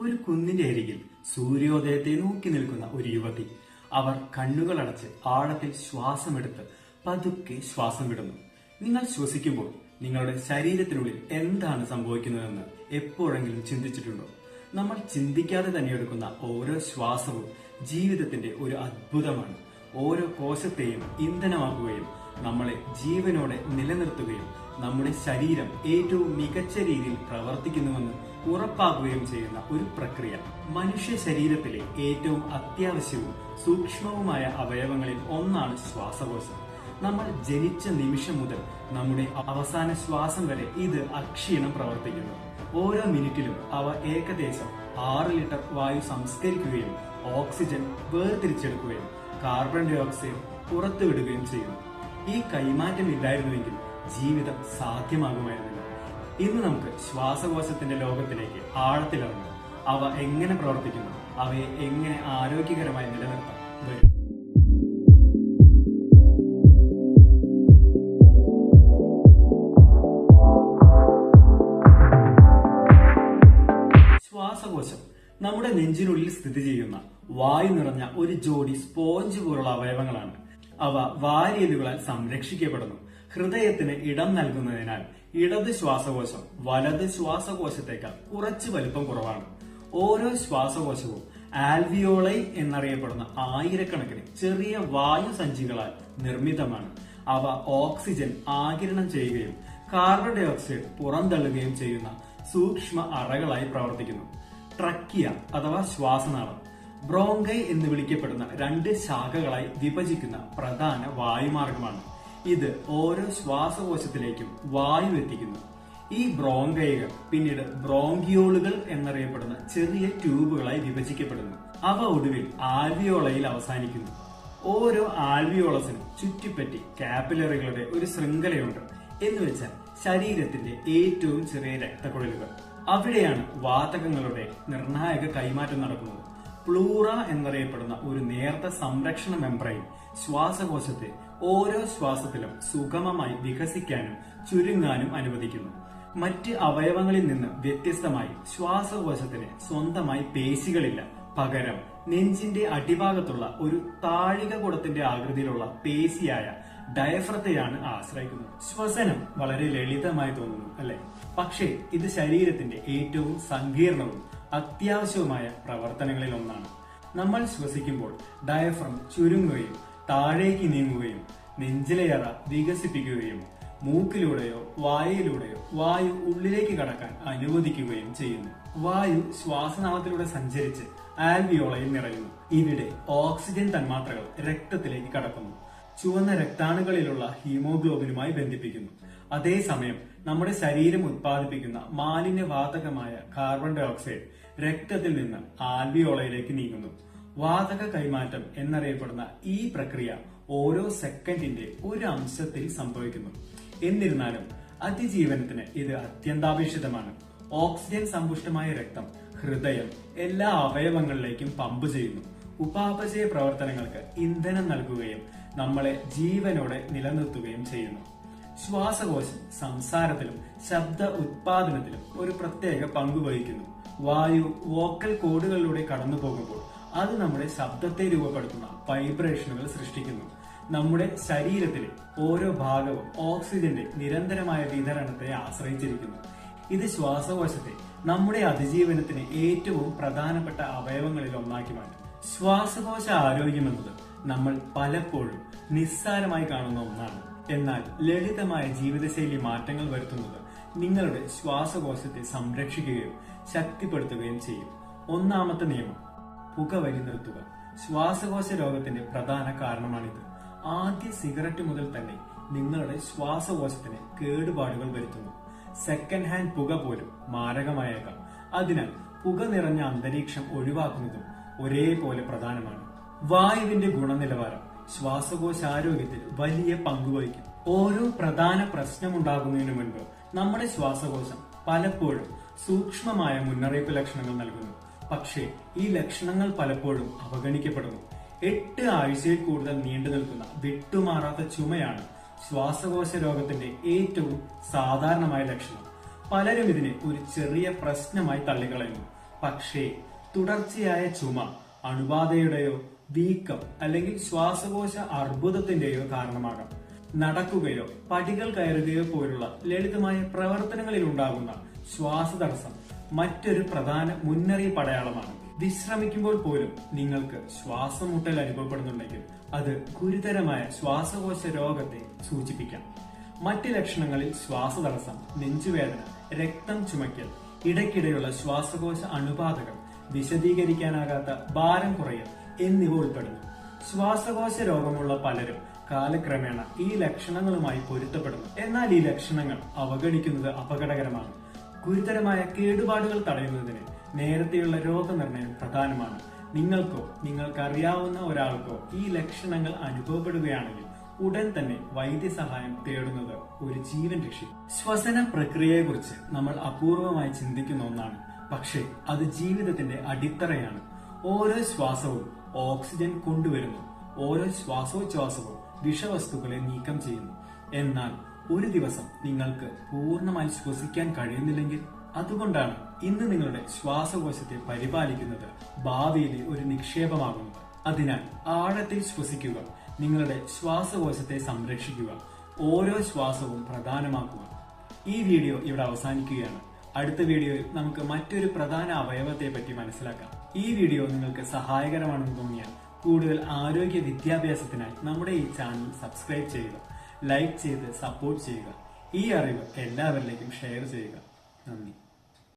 ഒരു കുന്നിന്റെ അരികിൽ സൂര്യോദയത്തെ നോക്കി നിൽക്കുന്ന ഒരു യുവതി. അവർ കണ്ണുകളടച്ച് ആഴത്തിൽ ശ്വാസമെടുത്ത് പതുക്കെ ശ്വാസം വിടുന്നു നിങ്ങൾ ശ്വസിക്കുമ്പോൾ നിങ്ങളുടെ ശരീരത്തിനുള്ളിൽ എന്താണ് സംഭവിക്കുന്നതെന്ന് എപ്പോഴെങ്കിലും ചിന്തിച്ചിട്ടുണ്ടോ? നമ്മൾ ചിന്തിക്കാതെ തന്നെ എടുക്കുന്ന ഓരോ ശ്വാസവും ജീവിതത്തിന്റെ ഒരു അത്ഭുതമാണ്. ഓരോ കോശത്തെയും ഇന്ധനമാക്കുകയും നമ്മളെ ജീവനോടെ നിലനിർത്തുകയും നമ്മുടെ ശരീരം ഏറ്റവും മികച്ച രീതിയിൽ പ്രവർത്തിക്കുന്നുവെന്ന് ഉറപ്പാക്കുകയും ചെയ്യുന്ന ഒരു പ്രക്രിയ. മനുഷ്യ ശരീരത്തിലെ ഏറ്റവും അത്യാവശ്യവും സൂക്ഷ്മവുമായ അവയവങ്ങളിൽ ഒന്നാണ് ശ്വാസകോശം. നമ്മൾ ജനിച്ച നിമിഷം മുതൽ നമ്മുടെ അവസാന ശ്വാസം വരെ ഇത് അക്ഷീണം പ്രവർത്തിക്കുന്നു. ഓരോ മിനിറ്റിലും അവ ഏകദേശം ആറ് ലിറ്റർ വായു സംസ്കരിക്കുകയും ഓക്സിജൻ വേർതിരിച്ചെടുക്കുകയും കാർബൺ ഡൈ ഓക്സൈഡ് പുറത്തുവിടുകയും ചെയ്യുന്നു. ഈ കൈമാറ്റം ഇല്ലായിരുന്നുവെങ്കിൽ ജീവിതം സാധ്യമാകുമായിരുന്നില്ല. ഇന്ന് നമുക്ക് ശ്വാസകോശത്തിന്റെ ലോകത്തിലേക്ക് ആഴത്തിലിറങ്ങാം. അവ എങ്ങനെ പ്രവർത്തിക്കുന്നു? അവയെ എങ്ങനെ ആരോഗ്യകരമായി നിലനിർത്താം? ശ്വാസകോശം നമ്മുടെ നെഞ്ചിനുള്ളിൽ സ്ഥിതി ചെയ്യുന്ന വായു നിറഞ്ഞ ഒരു ജോഡി സ്പോഞ്ച് പോലുള്ള അവയവങ്ങളാണ്. അവ വാരിയലുകളാൽ സംരക്ഷിക്കപ്പെടുന്നു. ഹൃദയത്തിന് ഇടം നൽകുന്നതിനാൽ ഇടത് ശ്വാസകോശം വലത് ശ്വാസകോശത്തേക്കാൾ കുറച്ച് വലിപ്പം കുറവാണ്. ഓരോ ശ്വാസകോശവും ആൽവിയോളൈ എന്നറിയപ്പെടുന്ന ആയിരക്കണക്കിന് ചെറിയ വായു സഞ്ചികളാൽ നിർമ്മിതമാണ്. അവ ഓക്സിജൻ ആകിരണം ചെയ്യുകയും കാർബൺ ഡൈ ഓക്സൈഡ് പുറന്തള്ളുകയും ചെയ്യുന്ന സൂക്ഷ്മ അറകളായി പ്രവർത്തിക്കുന്നു. ട്രക്കിയ അഥവാ ശ്വാസനാളം ബ്രോങ്കൈ എന്ന് വിളിക്കപ്പെടുന്ന രണ്ട് ശാഖകളായി വിഭജിക്കുന്ന പ്രധാന വായുമാർഗമാണ്. ഇത് ഓരോ ശ്വാസകോശത്തിലേക്കും വായു എത്തിക്കുന്നു. ഈ ബ്രോങ്കൈകൾ പിന്നീട് ബ്രോങ്കിയോളുകൾ എന്നറിയപ്പെടുന്ന ചെറിയ ട്യൂബുകളായി വിഭജിക്കപ്പെടുന്നു. അവ ഒടുവിൽ ആൽവിയോളയിൽ അവസാനിക്കുന്നു. ഓരോ ആൽവിയോളസിനും ചുറ്റിപ്പറ്റി കാപ്പിലറികളുടെ ഒരു ശൃംഖലയുണ്ട്. എന്ന് വെച്ചാൽ ശരീരത്തിന്റെ ഏറ്റവും ചെറിയ രക്തക്കുഴലുകൾ. അവിടെയാണ് വാതകങ്ങളുടെ നിർണായക കൈമാറ്റം നടക്കുന്നത്. പ്ലൂറ എന്നറിയപ്പെടുന്ന ഒരു നേർത്ത സംരക്ഷണ മെംബ്രെയിൻ ശ്വാസകോശത്തെ ഓരോ ശ്വാസത്തിലും സുഗമമായി വികസിക്കാനും ചുരുങ്ങാനും അനുവദിക്കുന്നു. മറ്റ് അവയവങ്ങളിൽ നിന്ന് വ്യത്യസ്തമായി ശ്വാസകോശത്തിന് സ്വന്തമായി പേശികളില്ല. പകരം നെഞ്ചിന്റെ അടിഭാഗത്തുള്ള ഒരു താഴിക കുടത്തിന്റെ ആകൃതിയിലുള്ള പേശിയായ ഡയഫ്രത്തെയാണ് ആശ്രയിക്കുന്നത്. ശ്വസനം വളരെ ലളിതമായി തോന്നുന്നു അല്ലെ? പക്ഷേ ഇത് ശരീരത്തിന്റെ ഏറ്റവും സങ്കീർണവും അത്യാവശ്യവുമായ പ്രവർത്തനങ്ങളിൽ ഒന്നാണ് നമ്മൾ ശ്വസിക്കുമ്പോൾ ഡയഫ്രം ചുരുങ്ങുകയും താഴേക്ക് നീങ്ങുകയും നെഞ്ചിലെയറ വികസിപ്പിക്കുകയും മൂക്കിലൂടെയോ വായയിലൂടെയോ വായു ഉള്ളിലേക്ക് കടക്കാൻ അനുവദിക്കുകയും ചെയ്യുന്നു. വായു ശ്വാസനാളത്തിലൂടെ സഞ്ചരിച്ച് ആൽവിയോളയിൽ നിറയുന്നു. ഇവിടെ ഓക്സിജൻ തന്മാത്രകൾ രക്തത്തിലേക്ക് കടക്കുന്നു. ചുവന്ന രക്താണുകളിലുള്ള ഹീമോഗ്ലോബിനുമായി ബന്ധിപ്പിക്കുന്നു. അതേസമയം നമ്മുടെ ശരീരം ഉത്പാദിപ്പിക്കുന്ന മാലിന്യവാതകമായ കാർബൺ ഡയോക്സൈഡ് രക്തത്തിൽ നിന്ന് ആൽവിയോളയിലേക്ക് നീങ്ങുന്നു. വാതക കൈമാറ്റം എന്നറിയപ്പെടുന്ന ഈ പ്രക്രിയ ഓരോ സെക്കൻഡിന്റെ ഒരു അംശത്തിൽ സംഭവിക്കുന്നു. എന്നിരുന്നാലും അതിജീവനത്തിന് ഇത് അത്യന്താപേക്ഷിതമാണ്. ഓക്സിജൻ സമ്പുഷ്ടമായ രക്തം ഹൃദയം എല്ലാ അവയവങ്ങളിലേക്കും പമ്പ് ചെയ്യുന്നു. ഉപാപചയ പ്രവർത്തനങ്ങൾക്ക് ഇന്ധനം നൽകുകയും നമ്മളെ ജീവനോടെ നിലനിർത്തുകയും ചെയ്യുന്നു. ശ്വാസകോശം സംസാരത്തിലും ശബ്ദ ഉത്പാദനത്തിലും ഒരു പ്രത്യേക പങ്ക് വഹിക്കുന്നു. വായു വോക്കൽ കോഡുകളിലൂടെ കടന്നു പോകുമ്പോൾ അത് നമ്മുടെ ശബ്ദത്തെ രൂപപ്പെടുത്തുന്ന വൈബ്രേഷനുകൾ സൃഷ്ടിക്കുന്നു. നമ്മുടെ ശരീരത്തിലെ ഓരോ ഭാഗവും ഓക്സിജന്റെ നിരന്തരമായ വിതരണത്തെ ആശ്രയിച്ചിരിക്കുന്നു. ഇത് ശ്വാസകോശത്തെ നമ്മുടെ അതിജീവനത്തിന് ഏറ്റവും പ്രധാനപ്പെട്ട അവയവങ്ങളിൽ ഒന്നാക്കി മാറ്റും. ശ്വാസകോശ ആരോഗ്യം എന്നത് നമ്മൾ പലപ്പോഴും നിസ്സാരമായി കാണുന്ന ഒന്നാണ്. എന്നാൽ ലളിതമായ ജീവിതശൈലി മാറ്റങ്ങൾ വരുത്തുന്നത് നിങ്ങളുടെ ശ്വാസകോശത്തെ സംരക്ഷിക്കുകയും ശക്തിപ്പെടുത്തുകയും ചെയ്യും. ഒന്നാമത്തെ നിയമം പുകവലി നിർത്തുക ശ്വാസകോശ രോഗത്തിന്റെ പ്രധാന കാരണമാണിത്. ആദ്യ സിഗരറ്റ് മുതൽ തന്നെ നിങ്ങളുടെ ശ്വാസകോശത്തിന് കേടുപാടുകൾ വരുത്തുന്നു. സെക്കൻഡ് ഹാൻഡ് പുക പോലും മാരകമായേക്കാം. അതിനാൽ പുക നിറഞ്ഞ അന്തരീക്ഷം ഒഴിവാക്കുന്നതും ഒരേപോലെ പ്രധാനമാണ്. വായുവിന്റെ ഗുണനിലവാരം ശ്വാസകോശാരോഗ്യത്തിൽ വലിയ പങ്കുവഹിക്കും ഓരോ പ്രധാന പ്രശ്നമുണ്ടാകുന്നതിനു മുൻപ് നമ്മുടെ ശ്വാസകോശം പലപ്പോഴും സൂക്ഷ്മമായ മുന്നറിയിപ്പ് ലക്ഷണങ്ങൾ നൽകുന്നു. പക്ഷേ ഈ ലക്ഷണങ്ങൾ പലപ്പോഴും അവഗണിക്കപ്പെടുന്നു. എട്ട് ആഴ്ചയിൽ കൂടുതൽ നീണ്ടു നിൽക്കുന്ന വിട്ടുമാറാത്ത ചുമയാണ് ശ്വാസകോശ രോഗത്തിന്റെ ഏറ്റവും സാധാരണമായ ലക്ഷണം. പലരും ഇതിനെ ഒരു ചെറിയ പ്രശ്നമായി തള്ളിക്കളയുന്നു. പക്ഷേ തുടർച്ചയായ ചുമ അണുബാധയുടെയോ വീക്കം അല്ലെങ്കിൽ ശ്വാസകോശ അർബുദത്തിന്റെയോ കാരണമാകാം. നടക്കുകയോ പടികൾ കയറുകയോ പോലുള്ള ലളിതമായ പ്രവർത്തനങ്ങളിൽ ഉണ്ടാകുന്ന ശ്വാസതടസ്സം മറ്റൊരു പ്രധാന മുന്നറിയിപ്പ് അടയാളമാണ് വിശ്രമിക്കുമ്പോൾ പോലും നിങ്ങൾക്ക് ശ്വാസം മുട്ടൽ അനുഭവപ്പെടുന്നുണ്ടെങ്കിൽ അത് ഗുരുതരമായ ശ്വാസകോശ രോഗത്തെ സൂചിപ്പിക്കാം. മറ്റ് ലക്ഷണങ്ങളിൽ ശ്വാസതടസ്സം നെഞ്ചുവേദന രക്തം ചുമയ്ക്കൽ ഇടയ്ക്കിടെയുള്ള ശ്വാസകോശ അണുബാധകൾ വിശദീകരിക്കാനാകാത്ത ഭാരം കുറയൽ എന്നിവ ഉൾപ്പെടുന്നു. ശ്വാസകോശ രോഗമുള്ള പലരും കാലക്രമേണ ഈ ലക്ഷണങ്ങളുമായി പൊരുത്തപ്പെടുന്നു. എന്നാൽ ഈ ലക്ഷണങ്ങൾ അവഗണിക്കുന്നത് അപകടകരമാണ്. ഗുരുതരമായ കേടുപാടുകൾ തടയുന്നതിന് നേരത്തെയുള്ള രോഗനിർണയം പ്രധാനമാണ്. നിങ്ങൾക്കോ അറിയാവുന്ന ഒരാൾക്കോ ഈ ലക്ഷണങ്ങൾ അനുഭവപ്പെടുകയാണെങ്കിൽ ഉടൻ തന്നെ വൈദ്യസഹായം തേടുന്നത് ഒരു ജീവൻ രക്ഷി. ശ്വസന പ്രക്രിയയെക്കുറിച്ച് നമ്മൾ അപൂർവമായി ചിന്തിക്കുന്ന ഒന്നാണ്. പക്ഷേ അത് ജീവിതത്തിന്റെ അടിത്തറയാണ്. ഓരോ ശ്വാസവും ഓക്സിജൻ കൊണ്ടുവരുന്നു. ഓരോ ശ്വാസോച്ഛ്വാസവും വിഷവസ്തുക്കളെ നീക്കം ചെയ്യുന്നു. എന്നാൽ ഒരു ദിവസം നിങ്ങൾക്ക് പൂർണമായി ശ്വസിക്കാൻ കഴിയുന്നില്ലെങ്കിൽ അതുകൊണ്ടാണ് ഇന്ന് നിങ്ങളുടെ ശ്വാസകോശത്തെ പരിപാലിക്കുന്നത് ഭാവിയിലെ ഒരു നിക്ഷേപമാകുന്നത്. അതിനാൽ ആഴത്തിൽ ശ്വസിക്കുക നിങ്ങളുടെ ശ്വാസകോശത്തെ സംരക്ഷിക്കുക ഓരോ ശ്വാസവും പ്രധാനമാക്കുക. ഈ വീഡിയോ ഇവിടെ അവസാനിക്കുകയാണ്. അടുത്ത വീഡിയോയിൽ നമുക്ക് മറ്റൊരു പ്രധാന അവയവത്തെ പറ്റി മനസ്സിലാക്കാം. ഈ വീഡിയോ നിങ്ങൾക്ക് സഹായകരമാണെന്ന് തോന്നിയാൽ കൂടുതൽ ആരോഗ്യ വിദ്യാഭ്യാസത്തിനായി നമ്മുടെ ഈ ചാനൽ സബ്സ്ക്രൈബ് ചെയ്യുക. ലൈക്ക് ചെയ്ത് സപ്പോർട്ട് ചെയ്യുക. ഈ അറിവ് എല്ലാവരിലേക്കും ഷെയർ ചെയ്യുക. നന്ദി.